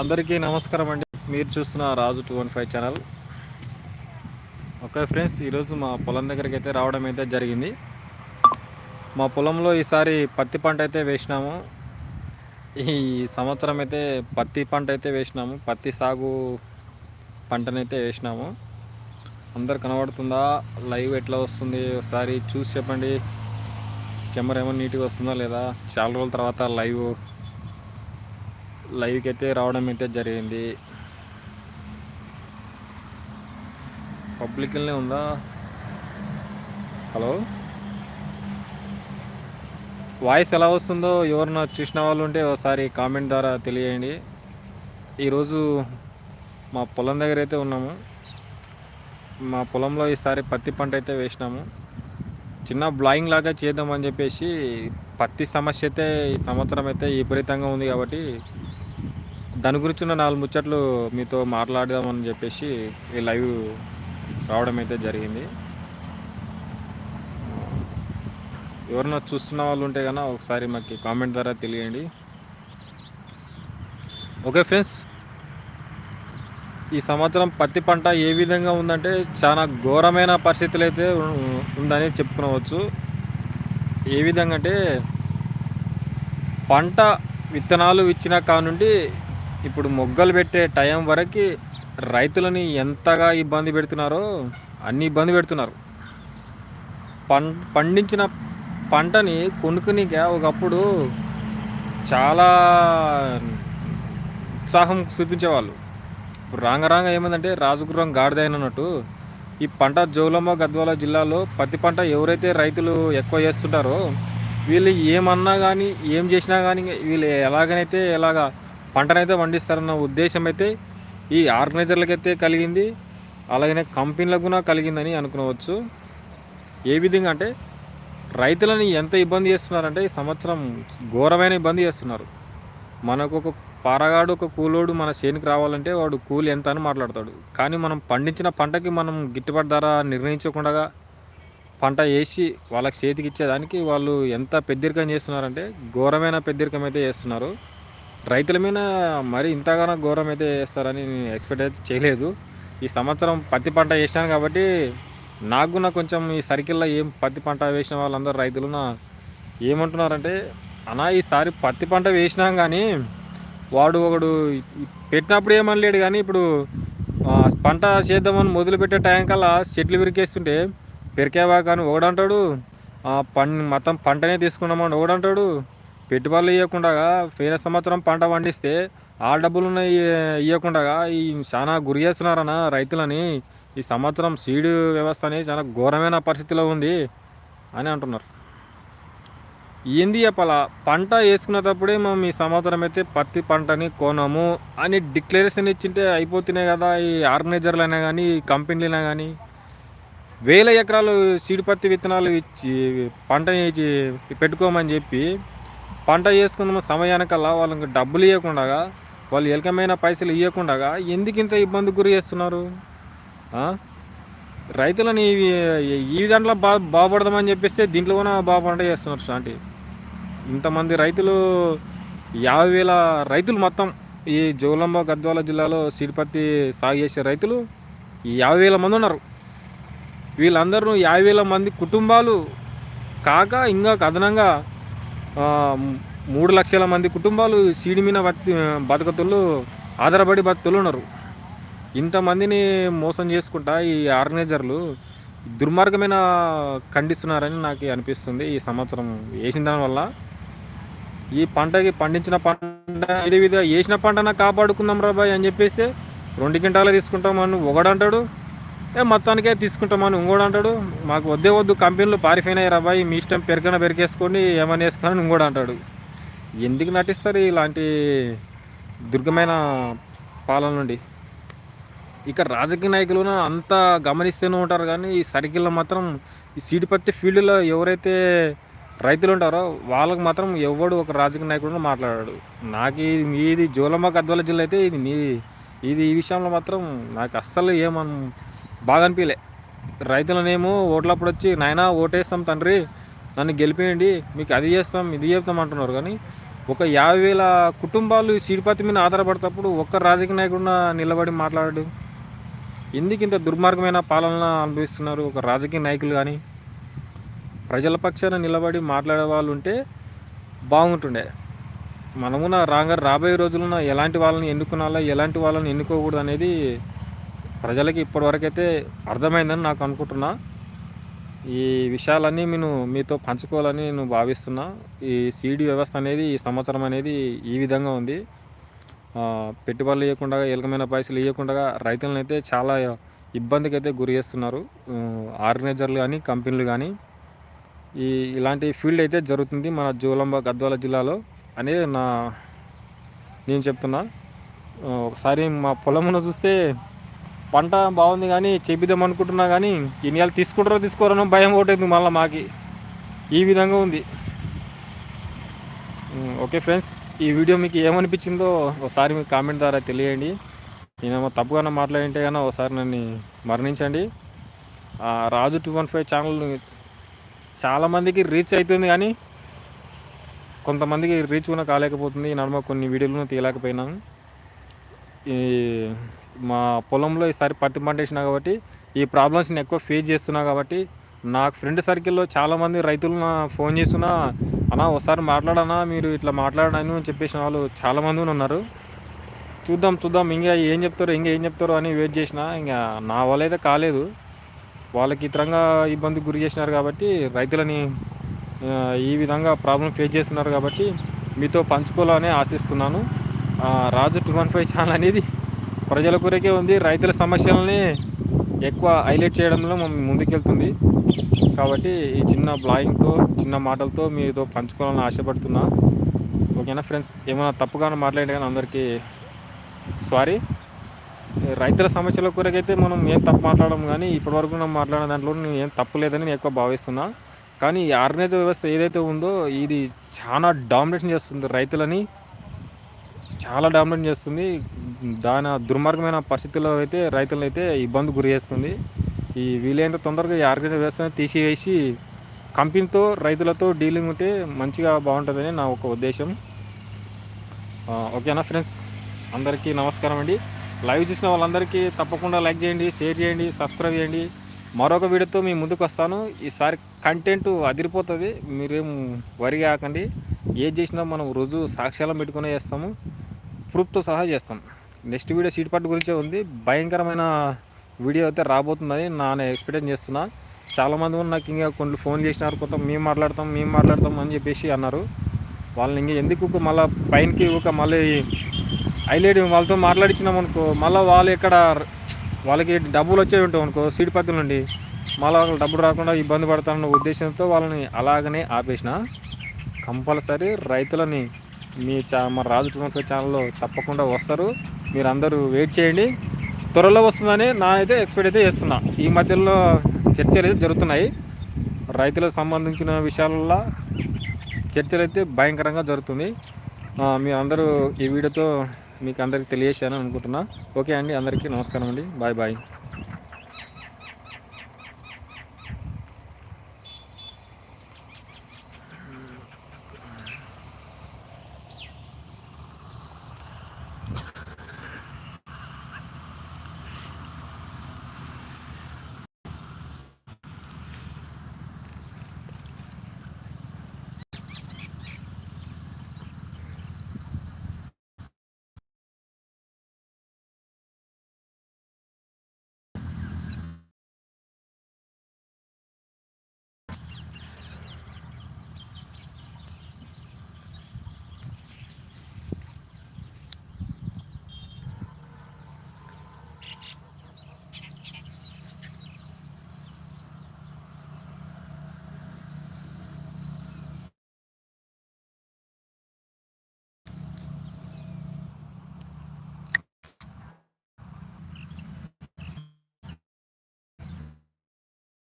అందరికీ నమస్కారం అండి. మీరు చూస్తున్న Raju two one five channel. Okay friends ఈరోజు మా పొలం దగ్గరికి అయితే రావడం అయితే జరిగింది. మా పొలంలో ఈసారి పత్తి పంట అయితే వేసినాము. ఈ సంవత్సరం అయితే పత్తి పంట అయితే వేసినాము. పత్తి సాగు పంటనైతే వేసినాము. అందరు కనబడుతుందా? లైవ్ ఎట్లా వస్తుంది? ఒకసారి చూసి చెప్పండి. కెమెరా ఏమో నీట్గా వస్తుందా లేదా? చాలా రోజుల తర్వాత లైవ్ లైవ్కి అయితే రావడం అయితే జరిగింది. పబ్లిక్లోనే ఉందా? హలో? వాయిస్ ఎలా వస్తుందో ఎవరన్నా చూసిన వాళ్ళు ఉంటే ఒకసారి కామెంట్ ద్వారా తెలియండి. ఈరోజు మా పొలం దగ్గర అయితే ఉన్నాము. మా పొలంలో ఈసారి పత్తి పంట అయితే వేసినాము. చిన్న బ్లాయింగ్ లాగా చేద్దామని చెప్పేసి పత్తి సమస్య అయితే ఈ సంవత్సరం అయితే విపరీతంగా ఉంది కాబట్టి దాని గురించి ఉన్న నాలుగు ముచ్చట్లు మీతో మాట్లాడదామని చెప్పేసి ఈ లైవ్ రావడం అయితే జరిగింది. ఎవరన్నా చూస్తున్న వాళ్ళు ఉంటే కన్నా ఒకసారి మాకు కామెంట్ ద్వారా తెలియండి. ఓకే ఫ్రెండ్స్ ఈ సంవత్సరం పత్తి పంట ఏ విధంగా ఉందంటే చాలా ఘోరమైన పరిస్థితులు అయితే ఉందని చెప్పుకోవచ్చు. ఏ విధంగా అంటే పంట విత్తనాలు ఇచ్చిన కానుండి ఇప్పుడు మొగ్గలు పెట్టే టైం వరకు రైతులని ఎంతగా ఇబ్బంది పెడుతున్నారో అన్ని ఇబ్బంది పెడుతున్నారు. పం పండించిన పంటని కొనుక్కునిక ఒకప్పుడు చాలా ఉత్సాహం చూపించేవాళ్ళు. ఇప్పుడు రాంగ రాంగ ఏమైందంటే రాజగుర్రం గాడిదైనట్టు ఈ పంట జోలమ్మ గద్వాల జిల్లాలో పత్తి పంట ఎవరైతే రైతులు ఎక్కువ చేస్తుంటారో వీళ్ళు ఏమన్నా కానీ ఏం చేసినా కానీ వీళ్ళు ఎలాగనైతే ఎలాగా పంటనైతే పండిస్తారన్న ఉద్దేశం అయితే ఈ ఆర్గనైజర్లకైతే కలిగింది అలాగనే కంపెనీలకు కూడా కలిగిందని అనుకోవచ్చు ఏ విధంగా అంటే రైతులని ఎంత ఇబ్బంది చేస్తున్నారంటే ఈ సంవత్సరం ఘోరమైన ఇబ్బంది చేస్తున్నారు. మనకు ఒక పారగాడు ఒక కూలోడు మన చేనుకి రావాలంటే వాడు కూలి ఎంత అని మాట్లాడతాడు. కానీ మనం పండించిన పంటకి మనం గిట్టుబాటు ధర నిర్ణయించకుండా పంట వేసి వాళ్ళకి చేతికి ఇచ్చేదానికి వాళ్ళు ఎంత పెద్దరికం చేస్తున్నారంటే ఘోరమైన పెద్దరికం అయితే చేస్తున్నారు. రైతుల మీద మరి ఇంతగానో ఘోరం అయితే చేస్తారని నేను ఎక్స్పెక్ట్ అయితే చేయలేదు. ఈ సంవత్సరం పత్తి పంట వేసినాను కాబట్టి నాకు కొంచెం ఈ సర్కిల్లో ఏం పత్తి పంట వేసిన వాళ్ళందరూ రైతులు ఏమంటున్నారంటే అన్నా ఈసారి పత్తి పంట వేసినాం కానీ వాడు ఒకడు పెట్టినప్పుడు ఏమనలేడు కానీ ఇప్పుడు పంట చేద్దామని మొదలుపెట్టే టైం కల్లా చెట్లు పెరికేస్తుంటే పెరికేవా కానీ ఒకడంటాడు ఆ, పం మొత్తం పంటనే తీసుకున్నామని ఒకడంటాడు పెట్టుబడులు ఇవ్వకుండా పోయిన సంవత్సరం పంట పండిస్తే ఆ డబ్బులు ఇవ్వకుండా ఈ చాలా గురి చేస్తున్నారన్న రైతులని. ఈ సంవత్సరం సీడు వ్యవస్థ అనేది చాలా ఘోరమైన పరిస్థితిలో ఉంది అని అంటున్నారు. ఏంది చెప్పాలా? పంట వేసుకునేటప్పుడే మేము ఈ సంవత్సరం అయితే పత్తి పంటని కొనము అని డిక్లరేషన్ ఇచ్చింటే అయిపోతున్నాయి కదా ఈ ఆర్గనైజర్లైనా కానీ కంపెనీలైనా కానీ వేల ఎకరాలు సీడ్ పత్తి విత్తనాలు ఇచ్చి పంటని పెట్టుకోమని చెప్పి పంట చేసుకుందాం సమయానికల్లా వాళ్ళకి డబ్బులు ఇవ్వకుండా వాళ్ళు ఎలకమైన పైసలు ఇవ్వకుండా ఎందుకు ఇంత ఇబ్బంది గురి చేస్తున్నారు? రైతులని ఈ- దాంట్లో బా బాగుపడదామని చెప్పేస్తే దీంట్లో కూడా బాగుపడ చేస్తున్నారు శాంతి. ఇంతమంది రైతులు యాభై వేల రైతులు మొత్తం ఈ జోగులాంబ గద్వాల జిల్లాలో సిడిపత్తి సాగు చేసే రైతులు యాభై వేల మంది ఉన్నారు. వీళ్ళందరూ యాభై వేల మంది కుటుంబాలు కాక ఇంకా అదనంగా మూడు లక్షల మంది కుటుంబాలు సీడి మీద బతి బతుకతులు ఆధారపడి బతుకులు ఉన్నారు. ఇంతమందిని మోసం చేసుకుంటా ఈ ఆర్గనైజర్లు దుర్మార్గమైన ఖండిస్తున్నారని నాకు అనిపిస్తుంది ఈ సంవత్సరం వేసిన దానివల్ల ఈ పంటకి పండించిన పంట ఇది విధంగా వేసిన పంటన కాపాడుకుందాం రాబాయ్ అని చెప్పేస్తే రెండు క్వింటాలు తీసుకుంటామని ఒకడంటాడు మొత్తానికే తీసుకుంటామని ఇంకోడు అంటాడు. మాకు వద్దే వద్దు కంపెనీలు పారిఫైన్ అయ్యారు అబ్బాయి మీ ఇష్టం పెరగన పెరిగేసుకొని ఏమని వేసుకొని ఇంకోడు అంటాడు. ఎందుకు నటిస్తారు ఇలాంటి దుర్గమైన పాలన నుండి? ఇక రాజకీయ నాయకులు అంతా గమనిస్తూనే ఉంటారు కానీ ఈ సర్కిల్లో మాత్రం ఈ సీడిపత్తి ఫీల్డ్లో ఎవరైతే రైతులు ఉంటారో వాళ్ళకి మాత్రం ఎవడు ఒక రాజకీయ నాయకుడు మాట్లాడాడు. నాకు ఇది మీది జోలమ్మ గద్వాల జిల్లా అయితే ఇది మీ ఇది ఈ విషయంలో మాత్రం నాకు అస్సలు ఏమను బాగా అనిపించలే రైతులనేమో ఓట్లప్పుడు వచ్చి నాయనా ఓటేస్తాం తండ్రి నన్ను గెలిపేయండి మీకు అది చేస్తాం ఇది చేస్తాం అంటున్నారు. కానీ ఒక యాభై వేల కుటుంబాలు సీడిపతి మీద ఆధారపడేటప్పుడు ఒక్క రాజకీయ నాయకుడు నిలబడి మాట్లాడాడు. ఎందుకు ఇంత దుర్మార్గమైన పాలన అనుభవిస్తున్నారు ఒక రాజకీయ నాయకులు కానీ? ప్రజల పక్షాన నిలబడి మాట్లాడే వాళ్ళు ఉంటే బాగుంటుండే. మనమున రాగా రాబోయే రోజులను ఎలాంటి వాళ్ళని ఎన్నుకునాలా ఎలాంటి వాళ్ళని ఎన్నుకోకూడదు అనేది ప్రజలకి ఇప్పటివరకైతే అర్థమైందని నాకు అనుకుంటున్నా. ఈ విషయాలన్నీ నేను మీతో పంచుకోవాలని నేను భావిస్తున్నా. ఈ సీడీ వ్యవస్థ అనేది ఈ సంవత్సరం అనేది ఈ విధంగా ఉంది. పెట్టుబడులు ఇవ్వకుండా ఎలకమైన పైసలు ఇవ్వకుండా రైతులను అయితే చాలా ఇబ్బందికి అయితే గురి చేస్తున్నారు. ఆర్గనైజర్లు కానీ కంపెనీలు కానీ. ఈ ఇలాంటి ఫీల్డ్ అయితే జరుగుతుంది మన జోలంబ గద్వాల జిల్లాలో అనేది నా నేను చెప్తున్నా. ఒకసారి మా పొలమును చూస్తే పంట బాగుంది కానీ చేపిద్దాం అనుకుంటున్నా కానీ ఇన్ని వాళ్ళు తీసుకుంటారో తీసుకోరనో భయం ఒకటి మళ్ళీ మాకి. ఈ విధంగా ఉంది. ఓకే ఫ్రెండ్స్ ఈ వీడియో మీకు ఏమనిపించిందో ఒకసారి మీకు కామెంట్ ద్వారా తెలియండి. నేనేమో తప్పుగా మాట్లాడింటే కానీ ఒకసారి నన్ను మరణించండి. Raju two one five channel చాలామందికి రీచ్ అవుతుంది కానీ కొంతమందికి రీచ్ కూడా కాలేకపోతుంది. ఈ నడుమ కొన్ని వీడియోలను తీయలేకపోయినాను ఈ మా పొలంలో ఈసారి పత్తి పంట వేసినా కాబట్టి ఈ ప్రాబ్లమ్స్ని ఎక్కువ ఫేస్ చేస్తున్నా కాబట్టి నాకు ఫ్రెండ్ సర్కిల్లో చాలామంది రైతులు నా ఫోన్ చేస్తున్నా అన్నా ఒకసారి మాట్లాడనా మీరు ఇట్లా మాట్లాడను అని చెప్పేసిన వాళ్ళు చాలామంది ఉన్నారు. చూద్దాం చూద్దాం ఇంకా ఏం చెప్తారో ఇంకా ఏం చెప్తారో అని వెయిట్ చేసిన ఇంకా నా వల్ల అయితే కాలేదు. వాళ్ళకి ఇతరంగా ఇబ్బంది గురి చేసినారు కాబట్టి రైతులని ఈ విధంగా ప్రాబ్లం ఫేస్ చేస్తున్నారు కాబట్టి మీతో పంచుకోవాలని ఆశిస్తున్నాను. Raju two one five channel అనేది ప్రజల కొరకే ఉంది. రైతుల సమస్యలని ఎక్కువ హైలైట్ చేయడంలో మమ్మల్ని ముందుకెళ్తుంది. కాబట్టి ఈ చిన్న బ్లాగింగ్తో చిన్న మాటలతో మీతో పంచుకోవాలని ఆశపడుతున్నా. ఓకేనా ఫ్రెండ్స్? ఏమైనా తప్పుగానే మాట్లాడే కానీ అందరికీ సారీ. రైతుల సమస్యల కొరకైతే మనం ఏం తప్పు మాట్లాడడం కానీ ఇప్పటివరకు మనం మాట్లాడిన దాంట్లో నేను ఏం తప్పు లేదని నేను ఎక్కువ భావిస్తున్నా. కానీ ఈ ఆర్గనైజర్ వ్యవస్థ ఏదైతే ఉందో ఇది చాలా డామినేషన్ చేస్తుంది రైతులని. చాలా డామినేట్ చేస్తుంది. దాని దుర్మార్గమైన పరిస్థితుల్లో అయితే రైతులను అయితే ఇబ్బంది గురి చేస్తుంది. ఈ వీలైనంత తొందరగా ఈ ఆర్గనైజర్ వ్యవస్థను తీసివేసి కంపెనీతో రైతులతో డీలింగ్ ఉంటే మంచిగా బాగుంటుందని నా ఒక ఉద్దేశం. ఓకేనా ఫ్రెండ్స్? అందరికీ నమస్కారం అండి. లైవ్ చూసిన వాళ్ళందరికీ తప్పకుండా లైక్ చేయండి షేర్ చేయండి సబ్స్క్రైబ్ చేయండి. మరొక వీడియోతో మీ ముందుకు వస్తాను. ఈసారి కంటెంట్ అదిరిపోతుంది. మీరేం వరి కాకండి ఏది చేసినా మనం రోజు సాక్ష్యాలను పెట్టుకునే చేస్తాము. ప్రూఫ్తో సహా చేస్తాం. నెక్స్ట్ వీడియో సీట్ పట్టు గురించే ఉంది. భయంకరమైన వీడియో అయితే రాబోతుందని నా ఎక్స్పెక్టేషన్ చేస్తున్నా. చాలామంది కూడా నాకు ఇంకా కొన్ని ఫోన్ చేసినారు కొంత మేము మాట్లాడతాం మేము మాట్లాడతాం అని చెప్పేసి అన్నారు. వాళ్ళని ఇంకా ఎందుకు మళ్ళీ పైనకి ఒక మళ్ళీ హైలైట్ వాళ్ళతో మాట్లాడించినాం అనుకో మళ్ళీ వాళ్ళు ఇక్కడ వాళ్ళకి డబ్బులు వచ్చే ఉంటాం అనుకో సీట్ పత్తుల నుండి మళ్ళీ వాళ్ళకి డబ్బులు రాకుండా ఇబ్బంది పడతానన్న ఉద్దేశంతో వాళ్ళని అలాగనే ఆపేసిన. కంపల్సరీ రైతులని మీ చా మా రాజు కుటుంబ ఛానల్లో తప్పకుండా వస్తారు. మీరు అందరూ వెయిట్ చేయండి. త్వరలో వస్తుందని నా అయితే ఎక్స్పెక్ట్ అయితే చేస్తున్నా. ఈ మధ్యలో చర్చలు అయితే జరుగుతున్నాయి. రైతులకు సంబంధించిన విషయాలలో చర్చలు అయితే భయంకరంగా జరుగుతుంది. మీరు అందరూ ఈ వీడియోతో మీకు అందరికి తెలియజేశాను అనుకుంటున్నా. ఓకే అండి అందరికీ నమస్కారం అండి. Bye bye.